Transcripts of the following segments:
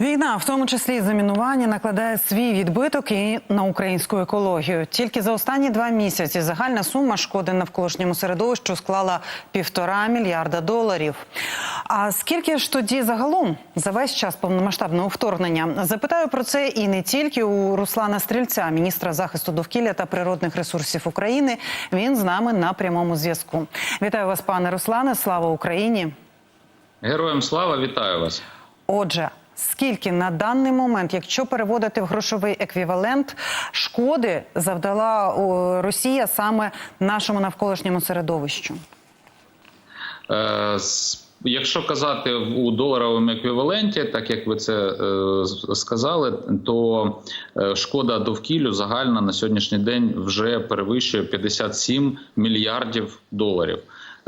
Війна, в тому числі і замінування, накладає свій відбиток і на українську екологію. Тільки за останні два місяці загальна сума шкоди навколишньому середовищу склала півтора мільярда доларів. А скільки ж тоді загалом за весь час повномасштабного вторгнення? Запитаю про це і не тільки у Руслана Стрільця, міністра захисту довкілля та природних ресурсів України. Він з нами на прямому зв'язку. Вітаю вас, пане Руслане. Слава Україні! Героям слава, вітаю вас. Отже, скільки на даний момент, якщо переводити в грошовий еквівалент, шкоди завдала Росія саме нашому навколишньому середовищу? Е, Якщо казати у доларовому еквіваленті, так як ви це е, сказали, то е, шкода довкіллю загальна на сьогоднішній день вже перевищує 57 мільярдів доларів.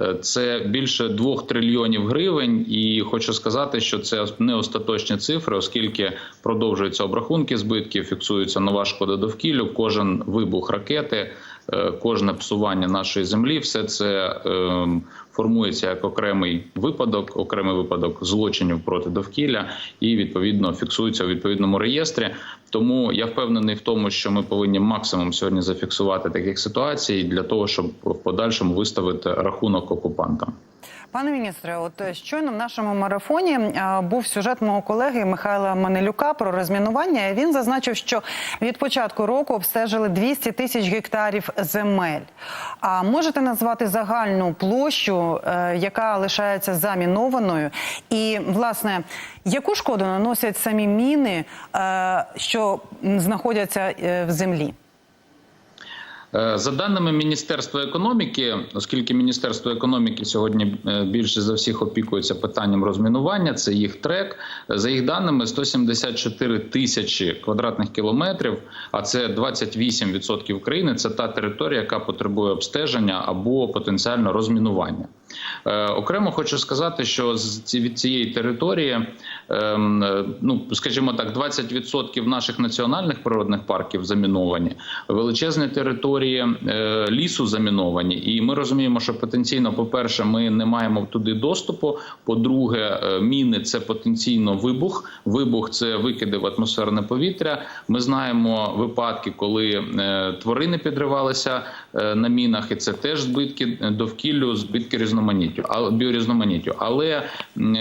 Е, Це більше двох трильйонів гривень, і хочу сказати, що це не остаточні цифри, оскільки продовжуються обрахунки збитків, фіксується нова шкода довкіллю. Кожен вибух ракети, кожне псування нашої землі, все це е, формується як окремий випадок, окремий випадок злочинів проти довкілля, і відповідно фіксується у відповідному реєстрі. Тому я впевнений в тому, що ми повинні максимум сьогодні зафіксувати таких ситуацій для того, щоб в подальшому виставити рахунок окупантам. Пане міністре, от е, щойно в нашому марафоні е, був сюжет мого колеги Михайла Манилюка про розмінування. Він зазначив, що від початку року обстежили 200 тисяч гектарів земель. А можете назвати загальну площу, е, яка лишається замінованою, і власне яку шкоду наносять самі міни, що знаходяться в землі? Е, За даними Міністерства економіки, оскільки Міністерство економіки сьогодні е, більше за всіх опікується питанням розмінування, це їх трек. За їх даними, 174 тисячі квадратних кілометрів, а це 28% країни. Це та територія, яка потребує обстеження або потенціально розмінування. Е, Окремо хочу сказати, що від цієї території, ем, ну скажімо так, 20% наших національних природних парків заміновані, величезні території е, лісу заміновані. І ми розуміємо, що потенційно, по-перше, ми не маємо туди доступу. По-друге, е, міни це потенційно вибух. Вибух це викиди в атмосферне повітря. Ми знаємо випадки, коли е, тварини підривалися на мінах, і це теж збитки довкіллю, збитки різноманіттю, біорізноманіттю. Але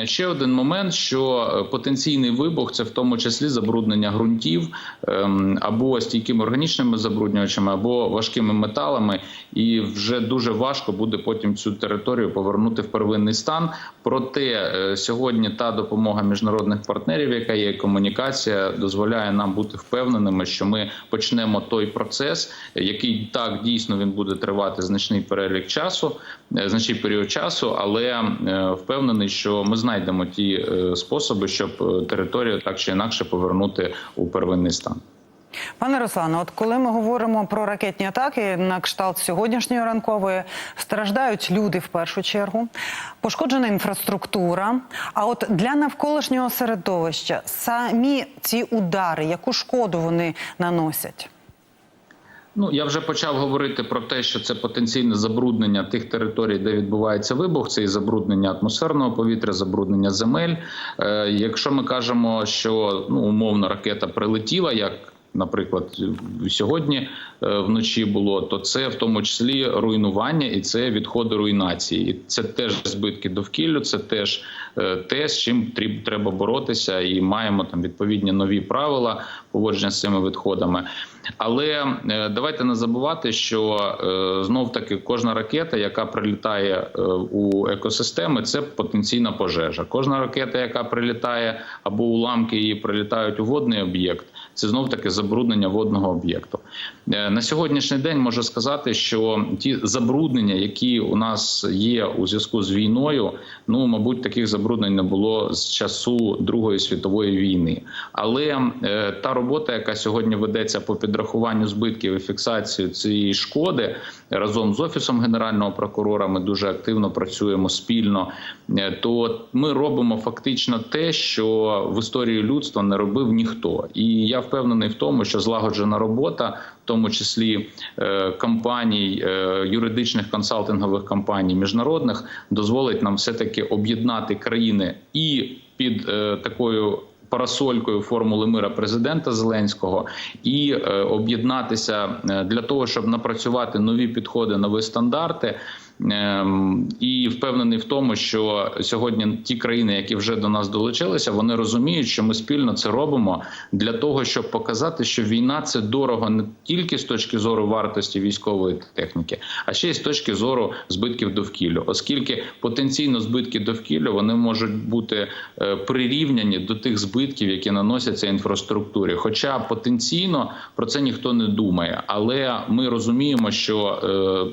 ще один момент, що потенційний вибух це в тому числі забруднення ґрунтів ем, або стійкими органічними забруднювачами, або важкими металами, і вже дуже важко буде потім цю територію повернути в первинний стан. Проте е, сьогодні та допомога міжнародних партнерів, яка є комунікація, дозволяє нам бути впевненими, що ми почнемо той процес, який так дійсно він буде тривати значний перелік часу, е, значний період часу, але е, впевнений, що ми знайдемо ті способи, щоб територію так чи інакше повернути у первинний стан. Пане Руслане, от коли ми говоримо про ракетні атаки на кшталт сьогоднішньої ранкової, страждають люди в першу чергу, пошкоджена інфраструктура. А от для навколишнього середовища самі ці удари, яку шкоду вони наносять? Ну я вже почав говорити про те, що це потенційне забруднення тих територій, де відбувається вибух. Це і забруднення атмосферного повітря, забруднення земель. Е, якщо ми кажемо, що ну умовно ракета прилетіла, як Наприклад, сьогодні е, вночі було, то це в тому числі руйнування і це відходи руйнації. І це теж збитки довкіллю, це теж е, те, з чим треба боротися, і маємо там відповідні нові правила поводження з цими відходами. Але е, давайте не забувати, що знов таки кожна ракета, яка прилітає у екосистеми, це потенційна пожежа. Кожна ракета, яка прилітає або уламки її прилітають у водний об'єкт, це знов таки забруднення водного об'єкту. Е, На сьогоднішній день можу сказати, що ті забруднення, які у нас є у зв'язку з війною, ну мабуть, таких забруднень не було з часу Другої світової війни. Але е, та робота, яка сьогодні ведеться по підрахуванню збитків і фіксацію цієї шкоди, разом з офісом генерального прокурора, ми дуже активно працюємо спільно. е, То ми робимо фактично те, що в історії людства не робив ніхто, і я впевнений в тому, що злагоджена робота, в тому числі е, компаній, е, юридичних консалтингових компаній міжнародних, дозволить нам все таки об'єднати країни і під такою парасолькою формули мира президента Зеленського і е, об'єднатися е, для того, щоб напрацювати нові підходи, нові стандарти. Ем, І впевнений в тому, що сьогодні ті країни, які вже до нас долучилися, вони розуміють, що ми спільно це робимо для того, щоб показати, що війна це дорого не тільки з точки зору вартості військової техніки, а ще й з точки зору збитків довкіллю, оскільки потенційно збитки довкілля вони можуть бути е, прирівняні до тих збитків, які наносяться інфраструктурі. Хоча потенційно про це ніхто не думає, але ми розуміємо, що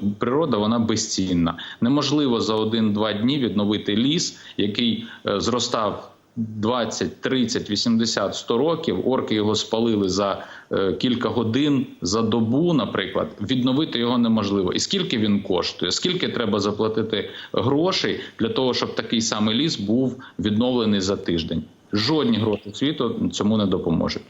е, природа вона безцінна. Неможливо за один-два дні відновити ліс, який е, зростав. 20, 30, 80, 100 років орки його спалили за е, кілька годин за добу, наприклад, відновити його неможливо. І скільки він коштує? Скільки треба заплатити грошей для того, щоб такий самий ліс був відновлений за тиждень? Жодні гроші світу цьому не допоможуть.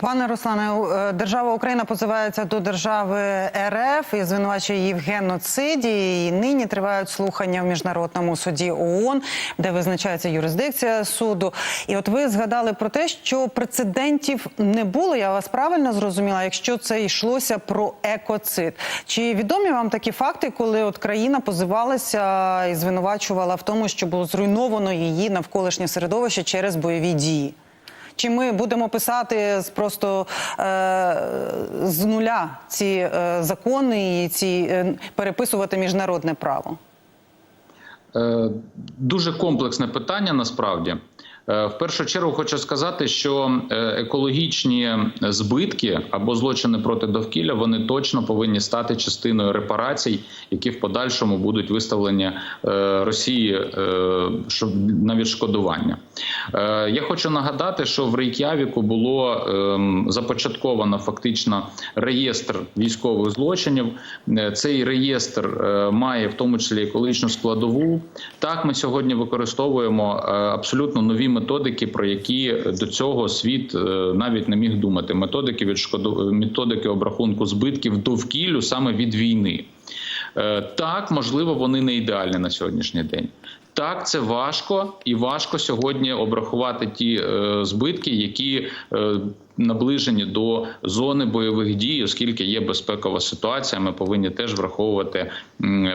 Пане Руслане, е, держава Україна позивається до держави РФ і звинувачує її в геноциді. І нині тривають слухання в міжнародному суді ООН, де визначається юрисдикція суду. І от ви згадали про те, що прецедентів не було. Я вас правильно зрозуміла, якщо це йшлося про екоцид. Чи відомі вам такі факти, коли от країна позивалася і звинувачувала в тому, що було зруйновано її навколишнє середовище через бойові дії? Чи ми будемо писати просто е, з нуля ці е, закони і ці е, переписувати міжнародне право? Е, Дуже комплексне питання насправді. Е, В першу чергу хочу сказати, що е, екологічні збитки або злочини проти довкілля вони точно повинні стати частиною репарацій, які в подальшому будуть виставлені е, Росії на відшкодування. Я хочу нагадати, що в Рейк'явіку було ем, започатковано фактично реєстр військових злочинів. Цей реєстр має в тому числі екологічну складову. Так, ми сьогодні використовуємо абсолютно нові методики, про які до цього світ е, навіть не міг думати. Методики відшкоду... методики обрахунку збитків довкіллю саме від війни. Е, Так, можливо, вони не ідеальні на сьогоднішній день. Так, це важко і важко сьогодні обрахувати ті е, збитки, які е, наближені до зони бойових дій, оскільки є безпекова ситуація. Ми повинні теж враховувати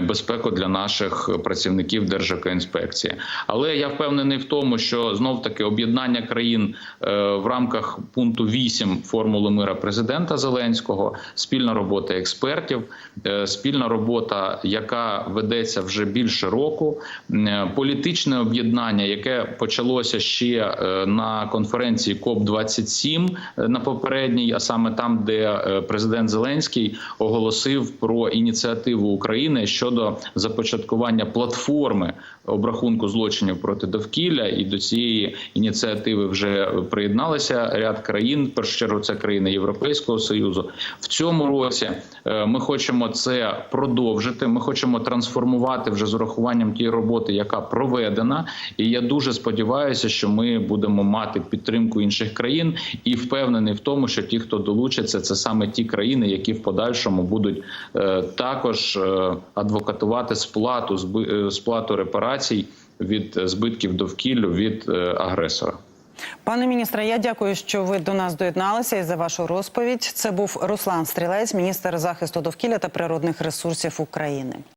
безпеку для наших працівників Держекоінспекції. Але я впевнений в тому, що знов таки об'єднання країн е, в рамках пункту 8 формули мира президента Зеленського, спільна робота експертів, е, спільна робота, яка ведеться вже більше року, м, політичне об'єднання, яке почалося ще е, на конференції КОП 27 на попередній, а саме там, де е, президент Зеленський оголосив про ініціативу України щодо започаткування платформи обрахунку злочинів проти довкілля, і до цієї ініціативи вже приєдналися ряд країн. В першу чергу це країни Європейського союзу. В цьому році е, ми хочемо це продовжити. Ми хочемо трансформувати вже з урахуванням тієї роботи, яка проведена. І я дуже сподіваюся, що ми будемо мати підтримку інших країн і впевнений в тому, що ті, хто долучиться, це саме ті країни, які в подальшому будуть е, також е, адвокатувати сплату зби- е, сплату репарацій від збитків довкіллю від е, агресора. Пане міністре, я дякую, що ви до нас доєдналися і за вашу розповідь. Це був Руслан Стрілець, міністр захисту довкілля та природних ресурсів України.